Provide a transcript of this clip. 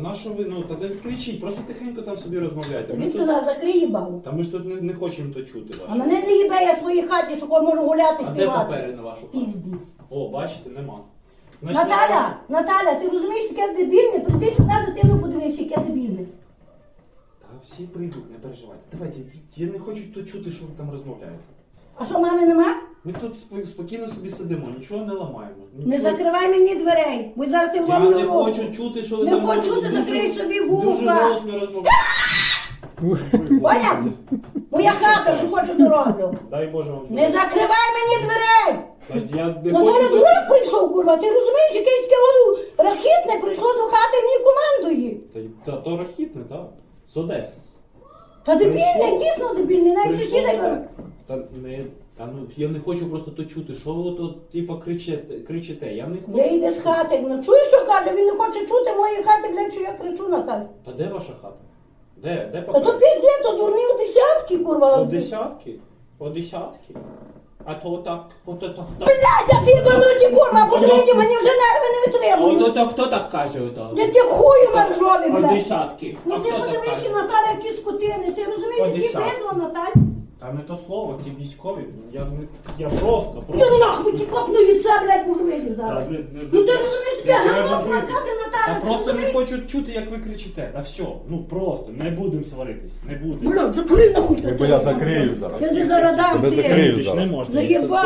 На що ви, ну, та не кричіть, просто тихенько там собі розмовляйте. Ми Він тут, сказав, закрий їбало. та ми ж тут не, не хочемо то чути А мене не їбе, я в своїй хаті, що можу гуляти, А де співати. папери на вашу хату? Пізді. О, бачите, нема. Значить, Наталя, Наталя, ти розумієш, таке дебільне? Прийди сюди, дитину подивись, яке дебільне. Та всі прийдуть, не переживайте. Давайте, я не хочу то чути, що ви там розмовляєте. А що, мами нема? Ми тут спо- спокійно собі сидимо, нічого не ламаємо. Не Нічого- закривай мені дверей, бо зараз ти Я вломлю не руку. хочу чути, що ви Не там хочу чути, дуже- закрий собі Дуже вуха. голосно розмовляєте. Моя хата, що хочу дороблю. Дай Боже вам. Не закривай мені дверей! Та Я не хочу мене до- дурак прийшов, курва, ти розумієш, якесь таке воно рахітне прийшло до хати і мені командує. Та, та то рахітне, так? З Одеси. Та дебільне, дійсно дебільне, навіть Прийшло сусіди кажуть. Та не. Та ну я не хочу просто то чути. Що ви тут типа кричите, кричите? Я не хочу. Вийде з хати. Ну чуєш, що каже? Він не хоче чути моєї хати, блядь, що я кричу на хату. Та де ваша хата? Де? Де Та то пізде, то дурні у десятки, курва. По десятки? По десятки? А то так, ото так, так. Блядь, а ти бануті, курва, посередні, мені вже нерви не витримують. ото хто так каже ото? Я ти хую мержові, По блядь. десятки. А Ну ти хто так подивися, каже? Наталя, які скотини. Ти розумієш, які десятки. бидло, Наталь? Та не то слово, ті військові. Я не. Я просто, Ти просто. нахуй ті копну від себе, блядь, Та зараз. не- не- Ну ти розумієш, не таке треба плакати, Наталя. Та ти просто не розумієш? хочу чути, як ви кричите. Та все, ну просто, не будемо сваритись, не будемо. Блядь, закрий нахуй. Бо я закрию зараз. Я не зараз дам Тебе ти. закрию Ти ж не зараз. можна. Заєбав.